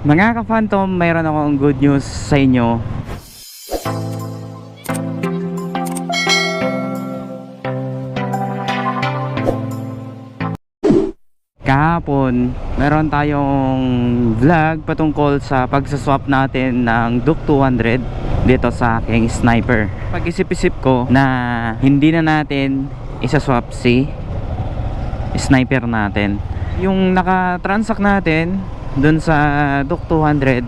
Mga ka-phantom, mayroon akong good news sa inyo. Kahapon, meron tayong vlog patungkol sa pagsaswap natin ng Duke 200 dito sa aking sniper. Pag-isip-isip ko na hindi na natin isaswap si sniper natin. Yung naka-transact natin dun sa Duke 200,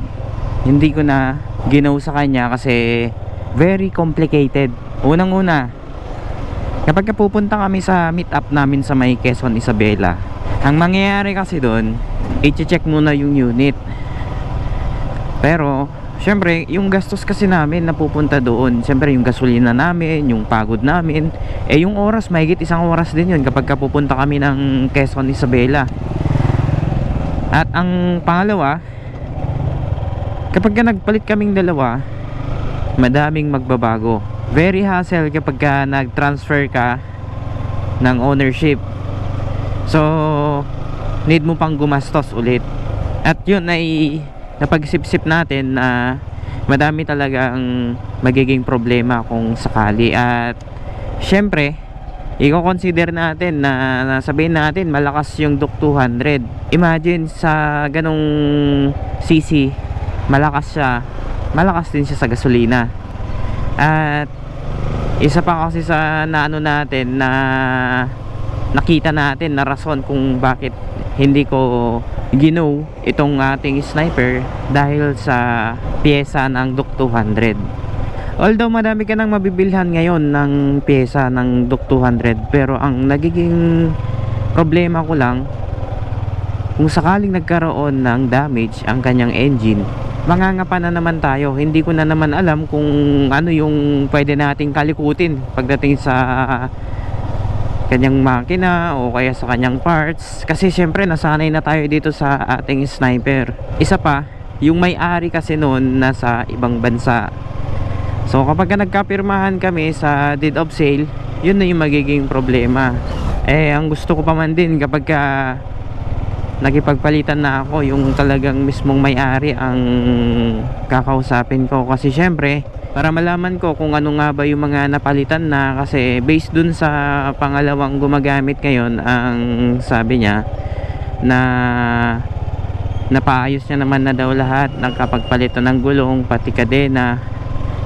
hindi ko na ginaw sa kanya kasi very complicated. Unang-una, kapag ka pupunta kami sa meet up namin sa may Quezon Isabela, ang mangyayari kasi doon, i-check muna yung unit. Pero, syempre, yung gastos kasi namin na pupunta doon, syempre yung gasolina namin, yung pagod namin, eh yung oras, mahigit isang oras din yun kapag ka pupunta kami ng Quezon Isabela. At ang pangalawa, kapag ka nagpalit kaming dalawa, madaming magbabago. Very hassle kapag ka nag-transfer ka ng ownership. So, need mo pang gumastos ulit. At yun ay napag-isip-isip natin na madami talagang magiging problema kung sakali. At syempre, i-consider natin na, na sabihin natin malakas yung Duke 200. Imagine sa ganong CC, malakas siya. Malakas din siya sa gasolina. At isa pa kasi sa naano natin na nakita natin na rason kung bakit hindi ko ginaw itong ating sniper dahil sa pyesa ng Duke 200 although madami ka nang mabibilhan ngayon ng pyesa ng Duke 200 pero ang nagiging problema ko lang kung sakaling nagkaroon ng damage ang kanyang engine mangangapa na naman tayo. Hindi ko na naman alam kung ano yung pwede nating kalikutin pagdating sa kanyang makina o kaya sa kanyang parts. Kasi syempre nasanay na tayo dito sa ating sniper. Isa pa yung may-ari kasi noon nasa ibang bansa so kapag ka nagkapirmahan kami sa deed of sale yun na yung magiging problema. Eh ang gusto ko pa man din kapag ka nakipagpalitan na ako yung talagang mismong may-ari ang kakausapin ko. Kasi syempre para malaman ko kung ano nga ba yung mga napalitan na kasi based dun sa pangalawang gumagamit ngayon ang sabi niya na napaayos niya naman na daw lahat nagkapagpalitan ng gulong pati kadena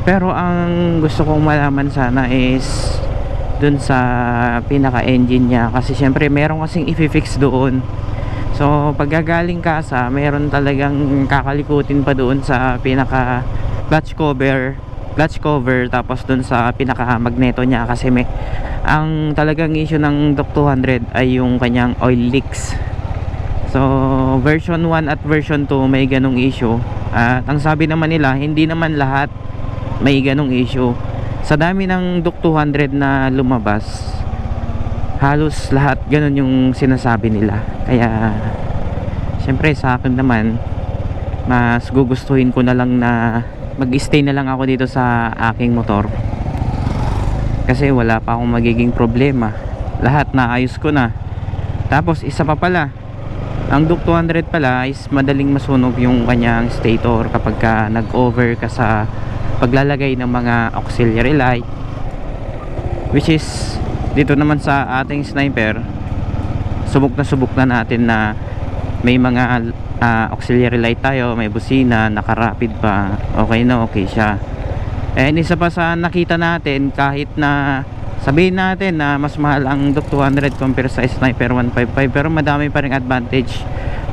pero ang gusto kong malaman sana is dun sa pinaka engine niya. Kasi syempre meron kasing i-fix doon. So pagkagaling ka sa meron talagang kakalikutin pa doon sa pinaka clutch cover clutch cover tapos dun sa pinaka magneto niya. Kasi may ang talagang issue ng Doc 200 ay yung kanyang oil leaks. So version 1 at version 2 may ganong issue. At ang sabi naman nila hindi naman lahat may ganong issue. Sa dami ng Doc 200 na lumabas halos lahat ganon yung sinasabi nila. Kaya syempre sa akin naman mas gugustuhin ko na lang na mag-stay na lang ako dito sa aking motor. Kasi wala pa akong magiging problema. Lahat naayos ko na. Tapos isa pa pala ang Duke 200 pala is madaling masunog yung kanyang stator kapag ka nag-over ka sa paglalagay ng mga auxiliary light which is dito naman sa ating sniper subok na subok na natin na may mga uh, auxiliary light tayo may busina nakarapid pa. Okay na okay siya. And isa pa sa nakita natin kahit na sabihin natin na mas mahal ang Duke 200 compare sa Sniper 155 pero madami pa rin advantage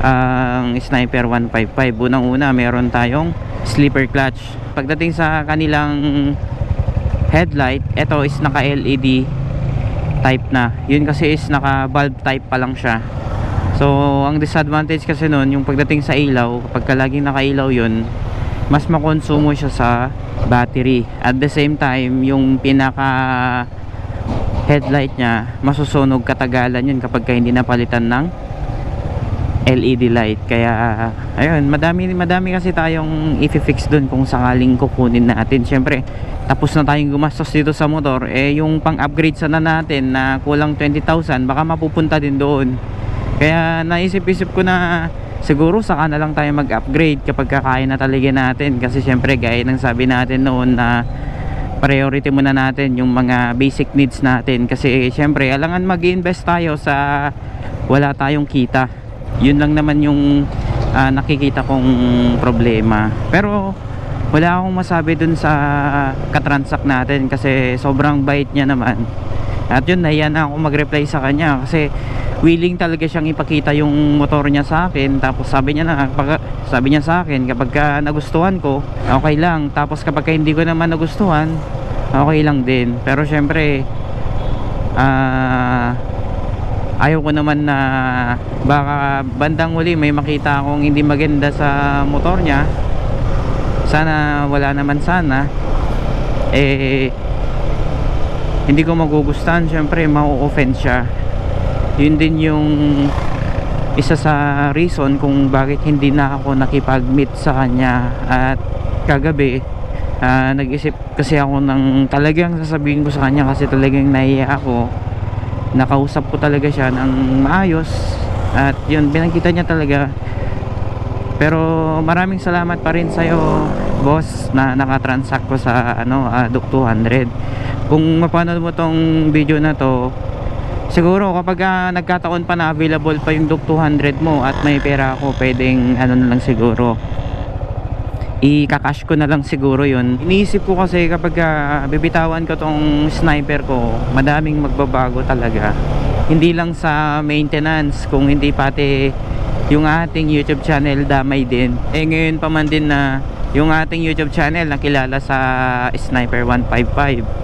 ang Sniper 155 unang una meron tayong sleeper clutch. Pagdating sa kanilang headlight ito is naka LED type na. Yun kasi is naka bulb type pa lang siya. So, ang disadvantage kasi nun, yung pagdating sa ilaw, kapag laging nakailaw yun, mas makonsumo siya sa battery. At the same time, yung pinaka headlight niya, masusunog katagalan yun kapag ka hindi napalitan ng LED light. Kaya, ayun, madami, madami kasi tayong i-fix dun kung sakaling kukunin natin. Siyempre, tapos na tayong gumastos dito sa motor, eh yung pang-upgrade sana natin na kulang 20,000, baka mapupunta din doon. Kaya naisip-isip ko na siguro saka na lang tayo mag-upgrade kapag kakain na talaga natin kasi syempre gaya ng sabi natin noon na priority muna natin yung mga basic needs natin kasi syempre alangan mag-invest tayo sa wala tayong kita yun lang naman yung ah, nakikita kong problema. Pero wala akong masabi dun sa katransak natin kasi sobrang bait niya naman. At yun nahiya na ako mag-reply sa kanya kasi willing talaga siyang ipakita yung motor niya sa akin. Tapos sabi niya na kapag, sabi niya sa akin kapag ka nagustuhan ko okay lang. Tapos kapag ka hindi ko naman nagustuhan okay lang din. Pero syempre ah ayaw ko naman na baka bandang huli may makita akong hindi maganda sa motor niya. Sana wala naman sana. Eh hindi ko magugustuhan syempre mau-offend siya. Yun din yung isa sa reason kung bakit hindi na ako nakipag-meet sa kanya. At kagabi ah, nag-isip kasi ako ng talagang sasabihin ko sa kanya kasi talagang nahiya ako nakausap ko talaga siya ng maayos. At yun pinagkita niya talaga. Pero maraming salamat pa rin sa'yo boss na nakatransact ko sa ano uh, Duke 200 kung mapanood mo tong video na to siguro kapag ah, nagkataon pa na available pa yung Duke 200 mo at may pera ako pwedeng ano na lang siguro i-cash ko na lang siguro yun. Iniisip ko kasi kapag ah, bibitawan ko tong sniper ko madaming magbabago talaga. Hindi lang sa maintenance kung hindi pati yung ating youtube channel damay din. Eh ngayon pa man din na yung ating youtube channel nakilala sa sniper 155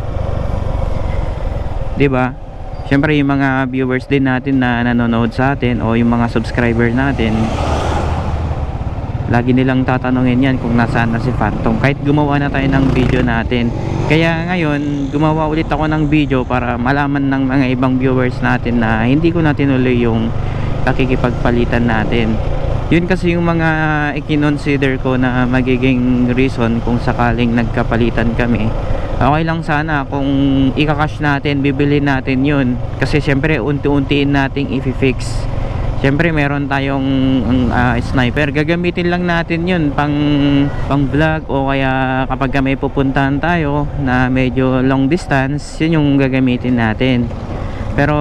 di ba? Syempre yung mga viewers din natin na nanonood sa atin o yung mga subscriber natin lagi nilang tatanungin yan kung nasaan na si Phantom. Kahit gumawa na tayo ng video natin. Kaya ngayon gumawa ulit ako ng video para malaman ng mga ibang viewers natin na hindi ko na tinuloy yung pakikipagpalitan natin. Yun kasi yung mga ikinonsider ko na magiging reason kung sakaling nagkapalitan kami. Okay lang sana kung ikakash natin bibili natin yun. Kasi syempre unti-untiin nating i-fix syempre meron tayong uh, sniper. Gagamitin lang natin yun pang pang vlog o kaya kapag may pupuntahan tayo na medyo long distance yun yung gagamitin natin. Pero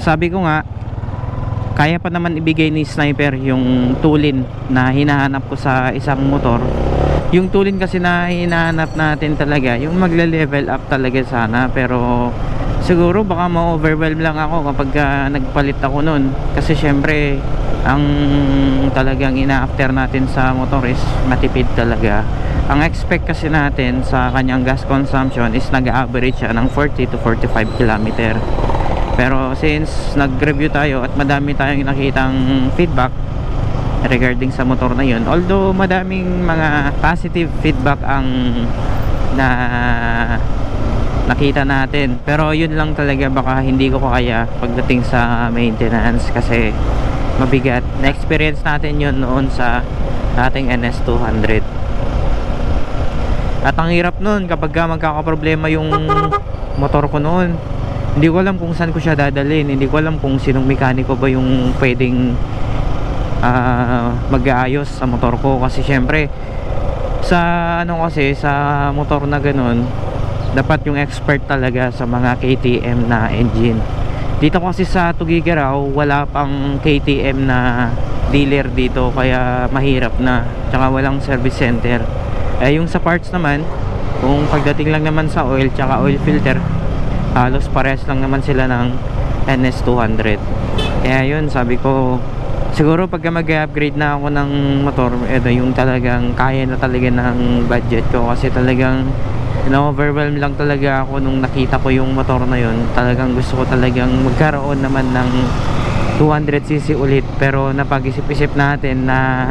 sabi ko nga kaya pa naman ibigay ni sniper yung tulin na hinahanap ko sa isang motor. Yung tulin kasi na hinahanap natin talaga yung magle-level up talaga sana. Pero siguro baka ma-overwhelm lang ako kapag uh, nagpalit ako nun. Kasi syempre ang talagang ina-after natin sa motor is matipid talaga. Ang expect kasi natin sa kanyang gas consumption is nag-average siya ng 40 to 45 kilometer. Pero since nag-review tayo at madami tayong nakitang feedback regarding sa motor na yun although madaming mga positive feedback ang na nakita natin. Pero yun lang talaga baka hindi ko kaya pagdating sa maintenance kasi mabigat. Na experience natin yun noon sa ating NS200 at ang hirap nun kapag magkakaproblema yung motor ko noon hindi ko alam kung saan ko siya dadalhin. Hindi ko alam kung sinong mekaniko ba yung pwedeng uh, mag-aayos sa motor ko. Kasi syempre sa ano kasi sa motor na ganun dapat yung expert talaga sa mga KTM na engine. Dito kasi sa Tugigaraw wala pang KTM na dealer dito kaya mahirap na. Tsaka walang service center. Eh yung sa parts naman kung pagdating lang naman sa oil tsaka oil filter halos pares lang naman sila ng NS200 kaya yun sabi ko siguro pagka mag-upgrade na ako ng motor ito yung talagang kaya na talaga ng budget ko kasi talagang na-overwhelm lang talaga ako nung nakita ko yung motor na yun. Talagang gusto ko talagang magkaroon naman ng 200cc ulit. Pero napag-isip-isip natin na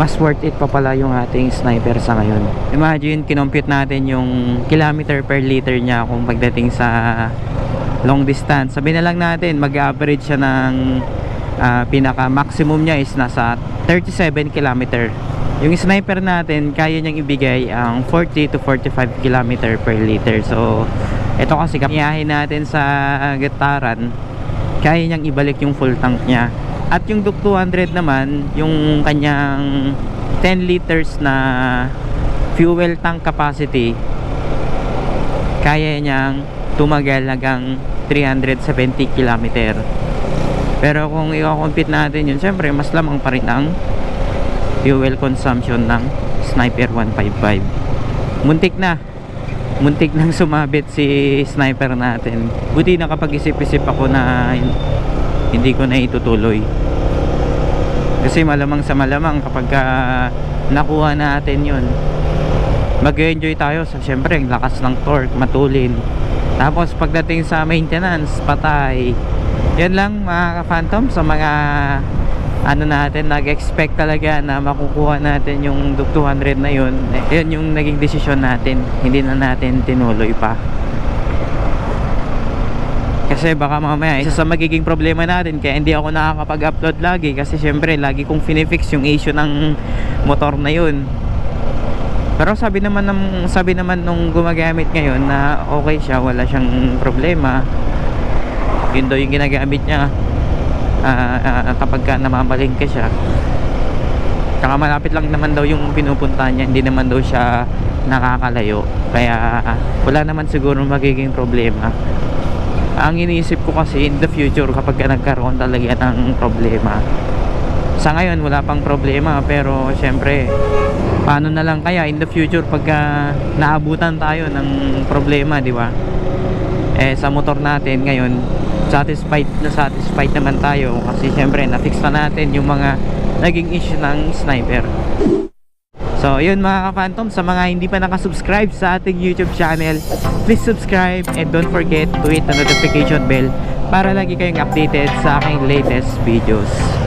mas worth it pa pala yung ating sniper sa ngayon. Imagine kinompute natin yung kilometer per liter niya kung pagdating sa long distance. Sabi na lang natin mag-average siya ng uh, pinaka maximum niya is nasa 37 kilometer yung sniper natin kaya niyang ibigay ang 40 to 45 kilometer per liter. So ito kasi kapiyahin natin sa gitaran. Kaya niyang ibalik yung full tank niya. At yung Duke 200 naman, yung kanyang 10 liters na fuel tank capacity, kaya niyang tumagal hanggang 370 km. Pero kung i-compete natin yun, syempre mas lamang pa rin ang fuel consumption ng Sniper 155. Muntik na. Muntik nang sumabit si Sniper natin. Buti nakapag-isip-isip ako na hindi ko na itutuloy. Kasi malamang sa malamang kapag ka nakuha natin yun, mag-enjoy tayo sa syempre ang lakas ng torque, matulin. Tapos pagdating sa maintenance, patay. Yan lang mga ka-phantom sa mga ano natin, nag-expect talaga na makukuha natin yung Duke 200 na yun. Eh, Yun yung naging desisyon natin. Hindi na natin tinuloy pa. Kasi baka mamaya, isa sa magiging problema natin kaya hindi ako nakakapag-upload lagi kasi syempre lagi kong finifix yung issue ng motor na yun. Pero sabi naman ng sabi naman nung gumagamit ngayon na okay siya, wala siyang problema. Yun daw yung ginagamit niya ah, ah, kapag ka namamalingke siya. Saka malapit lang naman daw yung pinupunta niya, hindi naman daw siya nakakalayo. Kaya ah, wala naman siguro magiging problema. Ang iniisip ko kasi in the future kapag ka nagkaroon talaga ng problema. Sa ngayon wala pang problema pero syempre paano na lang kaya in the future pagka naabutan tayo ng problema, di ba? Eh sa motor natin ngayon satisfied na satisfied naman tayo kasi syempre na-fix na natin yung mga naging issue ng sniper. So, yun mga ka-phantom, sa mga hindi pa nakasubscribe sa ating YouTube channel, please subscribe and don't forget to hit the notification bell para lagi kayong updated sa aking latest videos.